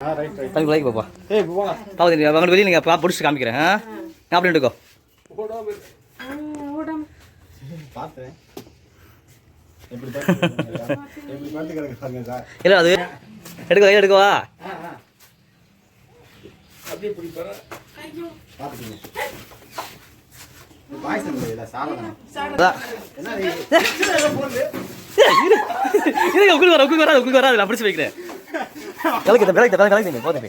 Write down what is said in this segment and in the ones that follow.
ஆ right right தம்பி like பாப்பா நீ அவங்க வெளியே நீங்கள் பிடிச்சி காமிக்கிறேன் கிடக்குறாங்க சார் இல்லை அது எடுக்க கையில் எடுக்கவா வர வராது உங்களுக்கு வராது நான் பிடிச்சி வைக்கிறேன் விளக்கு இந்த விளக்கு விளக்கு விளக்கு போதும்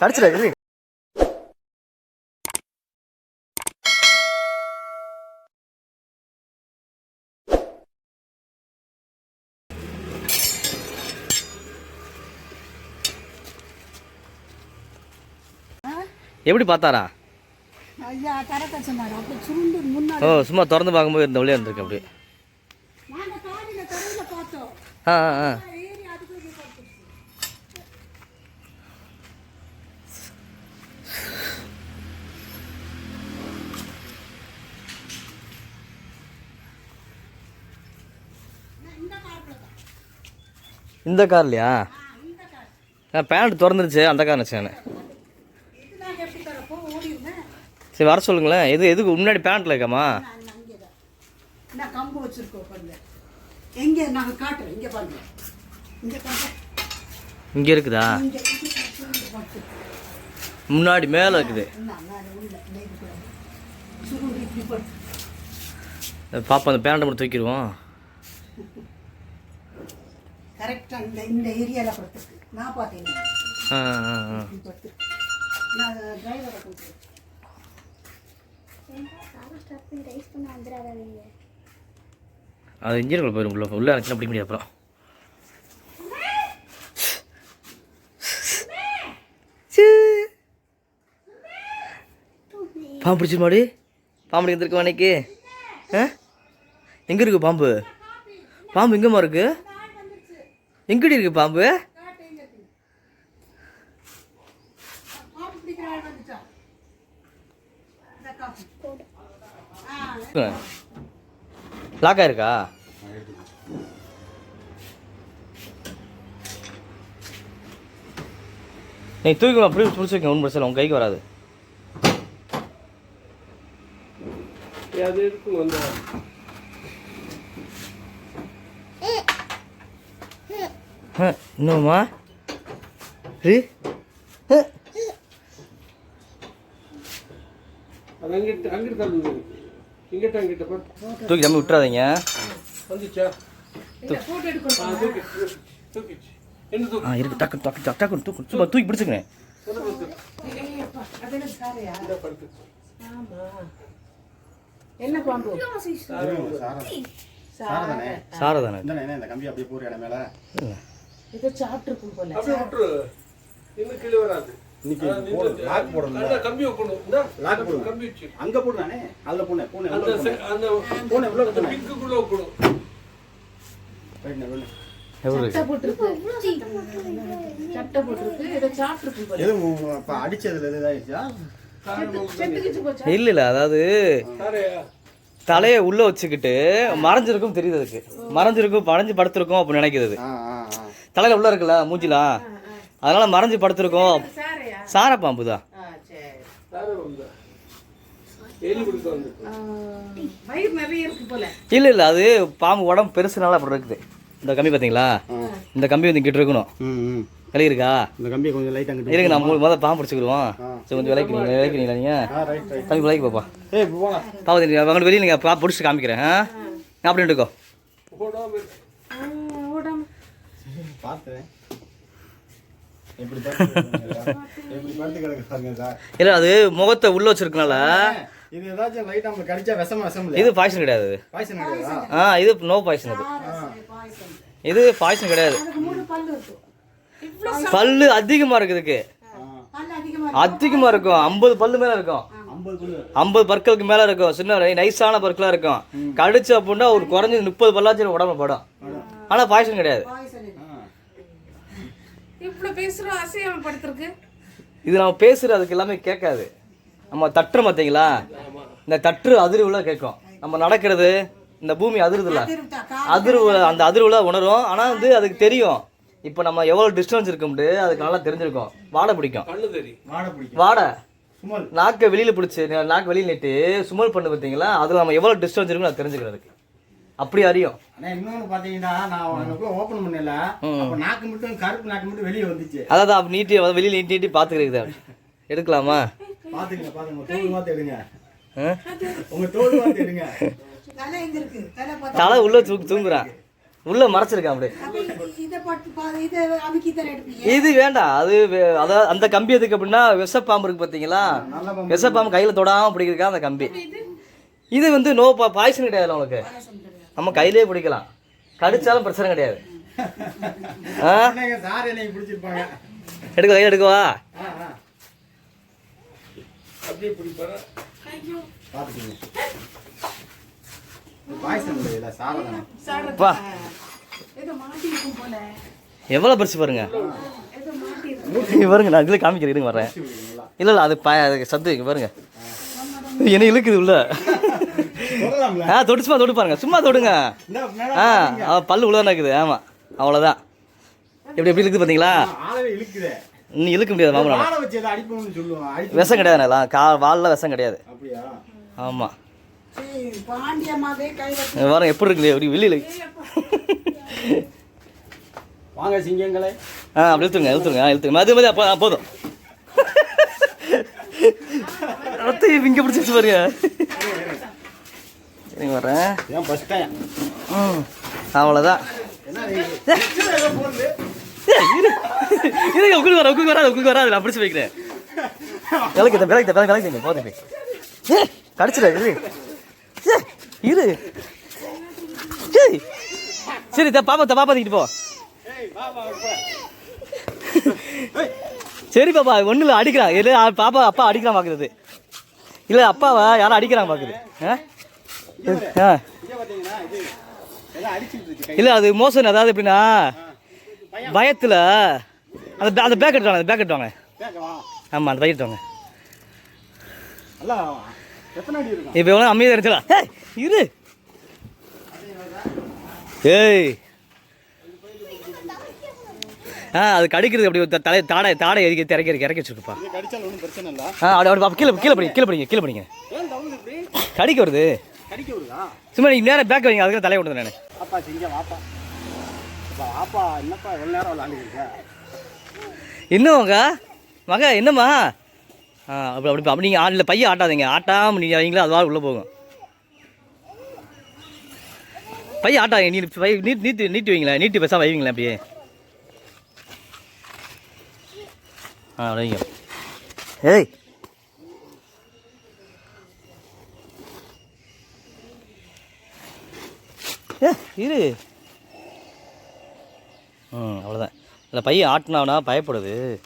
தடிச்சிட இரு எப்படி பார்த்தாரா? ஓ சும்மா திறந்து பார்க்கும்போது இந்த வழியாக இருந்திருக்கு அப்படி. ஆ ஆ ஆ ஏறி அதுக்கு போய் பார்த்துருச்சு இந்த கார்லையா? பேண்ட் திறந்துருச்சு அந்த கார் நினச்சேன் சரி வர சொல்லுங்களேன். எது எதுக்கு முன்னாடி பேண்ட்டில் இருக்காமா? கம்பு இங்கே இருக்குதா? முன்னாடி மேலே இருக்குது. பாப்பா அந்த பேண்ட்டை மட்டும் தூக்கிடுவோம். கரெக்டாக இந்த இந்த ஏரியாவில் படுத்துருக்கு. நான் பார்த்தேன். படுத்துருக்கு. நான் டிரைவரை கொடுத்துருக்கேன் அது இன்ஜினியர் போயிடும் உள்ள உள்ளே இருந்துச்சுன்னா பிடிக்க முடியாது அப்புறம். சீ. பாம்பு பிடிச்சி மாடி பாம்பு எந்திருக்க அன்னைக்கு? ஆ? எங்கே இருக்கு பாம்பு? பாம்பு எங்கேம்மா இருக்கு? எங்கடி இருக்கு பாம்பு? பாம்பு பிடிக்கிற லாக் ஆயிருக்கா நீ தூக்கி அப்படியே பிடிச்சி வைக்க ஒன்றும் பிரச்சனை உங்கள் கைக்கு வராது. அது இருக்கும் அந்த ஆ, இன்னும்மா ரீ ஆ. அது அங்கிட்டு அங்கிட்டு தள்ளு இங்கிட்ட அங்கிட்ட பார்த்து தூக்கி தம்பி விட்டுறாதீங்க. ஆ என்ன இருக்கு டக்கு டக்கு டக்கு டக்கு தூக்கு. சும்மா தூக்கி பிடிச்சிக்கிறேன். என்ன பாம்பு? சாரதானே? சாரதானே? இந்த இந்த கம்பி அப்படியே போற இடம் மேல. இதை சாப்பிட்டுருக்கும் போல. அப்படியே விட்டுரு. இன்னும் கீழே வராது. இன்னைக்கு போடு- லாக் போடணும் நல்லா கம்பி வைக்கணும். இந்த லாக் போடுங்க. கம்பி வச்சு. அங்க போடுறானே அதுல பூனை பூனை அந்த உள்ள செ- அந்த பூனை உள்ள அந்த பூனை பிங்குக்குள்ள வைக்கணும். வெண்ணெய், வெண்ணெய். எவ்வளோ சட்டை போட்டிருக்கு. சட்டை போட்டிருக்கு. இதை சாப்பிட்டுருக்கும் போல. எதுவும் உ- இப்ப அடிச்சதுல எது இதாயிடுச்சா? இல்லை இல்லை அதாவது தலையை உள்ளே வச்சுக்கிட்டு மறைஞ்சிருக்கும் தெரியுது அதுக்கு. மறைஞ்சிருக்கும் படைஞ்சு படுத்திருக்கும் அப்படின்னு நினைக்கிறது. தலையில உள்ள இருக்குல்ல மூஞ்சிலாம் அதனால மறைஞ்சு படுத்திருக்கோம். சாரையா? சார. பாம்பு தான் இருக்கு இல்லை இல்லை அது பாம்பு உடம்பு பெருசுனால அப்படி இருக்குது. இந்த கம்பி பார்த்தீங்களா இந்த கம்பி வந்து இங்கிட்டு இருக்கணும். ம் ம். விலை இருக்கா இந்த கம்பியை கொஞ்சம் லைட் அங்கிட்டு இருங்க நான் மூணு முதல்ல பாம்பு பிடிச்சிக்கிடுவோம். சரி கொஞ்சம் விலைக்கிறீங்க விலைக்கிறீங்களா நீங்கள் ஆ ரைட் ரைட் தம்பி விலைக்கு பாப்பா. ஏய் போங்க பாப்பா வெளியே நீங்கள் பா பிடிச்சி காமிக்கிறேன் ஆ நான் அப்படி இருக்கோ ஓடாம இரு. ஓடாம பார்த்தேன். இல்லை அது முகத்தை உள்ளே வச்சிருக்கனால. இது ஏதாச்சும் லைட் நம்ம கடிச்சா விஷமா விஷம் இது பாய்சன் கிடையாது. பாய்சன் கிடையாதா? ஆ இது நோ பாய்சன் அது. இது பாய்சன் கிடையாது. அதுக்கு மூணு பல்லு அதிகமாக இருக்குது இதுக்கு. அதிகமா அதிகமாக இருக்கும். ஐம்பது பல்லு மேலே இருக்கும். ஐம்பது பற்களுக்கு மேலே இருக்கும். சின்ன நைஸான பற்களாக இருக்கும். கடிச்சு அப்படின்னா ஒரு குறைஞ்சது முப்பது பல்லாச்சும் உடம்புல படும். ஆனால் பாய்சன் கிடையாது. இருக்கு இவ்வளோ பேசுகிறோம் அசையாம படுத்திருக்கு இது நம்ம பேசுறது அதுக்கு எல்லாமே கேட்காது. நம்ம தட்டுற பார்த்தீங்களா? இந்த தட்டு அதிர்வுல கேட்கும். நம்ம நடக்கிறது இந்த பூமி அதிருதுல அதிர்வு அந்த அதிர்வுல உணரும். ஆனால் வந்து அதுக்கு தெரியும். இப்போ நம்ம எவ்வளோ டிஸ்டன்ஸ் இருக்கும்ட்டு அதுக்கு நல்லா தெரிஞ்சிருக்கும். வாடை பிடிக்கும். கண்ணு தெரியும். வாடை பிடிக்கும். வாடை. சுமல். நாக்கை வெளியில் பிடிச்சி நாக்கு வெளியில் நிட்டு சுமல் பண்ணு பார்த்தீங்களா? அதில் நம்ம எவ்வளோ டிஸ்டன்ஸ் இருக்குன்னு அது தெரிஞ்சுக்கிறதுக்கு. அப்படி அறியும். ஆனா இன்னொன்னு பாத்தீங்கன்னா நான் உனக்குள்ள ஓபன் பண்ணல. அப்ப நாக்கு மட்டும் கருப்பு நாக்கு மட்டும் வெளியே வந்துச்சு. அதாவது அப்படி நீட்டி வெளியில் நீட்டி நீட்டி பார்த்துக்கிறது எடுக்கலாமா? பாத்துங்க பாத்துங்க தோல் மாத்த எடுங்க? உங்க தோல் மாத்த எடுங்க தலை எங்க இருக்கு? தலை பார்த்து தலை உள்ள தூக்கு தூங்குறான் உள்ள மறைச்சிருக்கான் அப்படியே. அப்ப இதை வேண்டாம். அது வே- அதாவது அந்த கம்பி எதுக்கு அப்படின்னா விஷப்பாம்பு இருக்கு பார்த்தீங்களா. விஷப்பாம்பு கையில் தொடாமல் பிடிக்கிறதுக்கா அந்த கம்பி. இது? வந்து நோ பா பாய்சன் கிடையாது. உனக்கு நம்ம கையிலே பிடிக்கலாம். கடிச்சாலும் பிரச்சனை கிடையாது. ஆ? எடுக்க கையில் எடுக்கவா எவ்வளோ பரிசு பாருங்க. பாருங்க நான் இதில் காமிக்கிறேன் இருங்க வரேன். இல்லை இல்லை அது ப அது சத்து இங்க பாருங்க. என்ன இழுக்குது உள்ள? ஆ தொட்டு சும்மா தொட்டு பாருங்க. சும்மா தொடுங்க. ஆ பல்லு உள்ள இருக்குது ஆமாம் அவ்வளோதான் எப்படி எப்படி இழுக்குது பார்த்தீங்களா இன்னும் இழுக்க முடியாது அடிப்பு விஷம் கிடையாது கா வாலில் விஷம் கிடையாது. அப்படியா? ஆமாம் பாருங்க எப்படி இருக்குது எப்படி வெளியில் வாங்க சிங்கங்களே. ஆ அப்படி இழுத்துருங்க இழுத்துருங்க இழுத்துருங்க. அது மாதிரி அப்போ போதும். ரத்த இங்கே பிடிச்சிச்சு பாருங்க. சரிங்க வரேன் ம் அவ்வளோதான் இது? உட்காந்து வர உட்காந்து வராது உட்காந்து வராது நான் பிடிச்சி வைக்கிறேன் விளக்கு இந்த விளக்கு விளக்கு விளக்கு போதும் போய் ஏ கடிச்சிட இரு. ஏ, இரு. ஏய். சரி த பாப்பா த பாப்பா தூக்கிட்டு போ. சரி பாப்பா ஒன்றும் இல்லை அடிக்கிறான். இல்லை ஆ, பாப்பா அப்பா அடிக்கிறான் பார்க்குறது இல்லை அப்பாவை யாரும் அடிக்கிறாங்க பார்க்குது ஆ? இல்லை அது மோசம். அதாவது எப்படின்னா பயத்தில் அந்த அந்த பேக் எடுத்துவாங்க அந்த பேக் எடுத்துவாங்க. ஆமாம் அந்த பைக் எடுத்துவாங்க. இப்போ எவ்வளோ அமைதியாக இருந்துச்சா ஏய் இரு. ஏய். ஆ அது கடிக்கிறது அப்படி தலை தாடை தாடை எதுக்கு இறக்கி இறக்கி இறக்கி வச்சிருக்குப்பா. இது கடிச்சாலும் ஒன்றும் பிரச்சனை இல்லை. ஆ அப்படி கீழே கீழே படிங்க கீழே படிங்க. கீழே படிங்க கடிக்க வருது. கடிக்க விடுதா சும்மா நீங்கள் நேரம் பேக் வைங்க அதுக்கு தலையை விடுது நான். அப்பா சிங்க வாப்பா. அப்பா வாப்பா என்னப்பா எவ்வளோ நேரம் விளாண்டுருக்க இன்னும் மகா மகா என்னம்மா? ஆ அப்படி அப்படி அப்படி நீங்கள் ஆட்டில் பையன் ஆட்டாதீங்க. ஆட்டாமல் நீங்கள் வைங்களா அதுவாக உள்ளே போகும். பையன் ஆட்டாதீங்க நீ பை நீட் நீட்டி நீட்டி வைங்களேன் நீட்டி பெருசாக வைவீங்களேன் அப்படியே. ஆ வைங்க. ஏய் இரு. ம் அவ்வளோதான் இல்லை பையன் ஆட்டினானா பயப்படுது.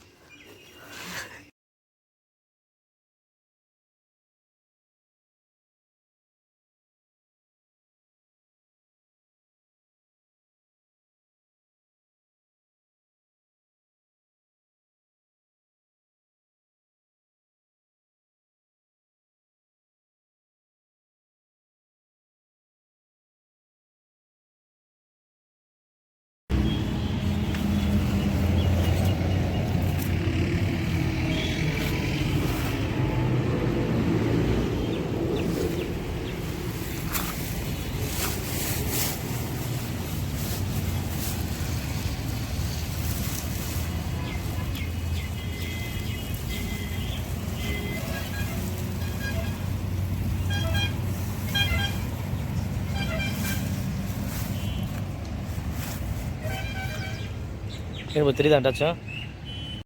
இப்போ தெரியுதாண்டாச்சும்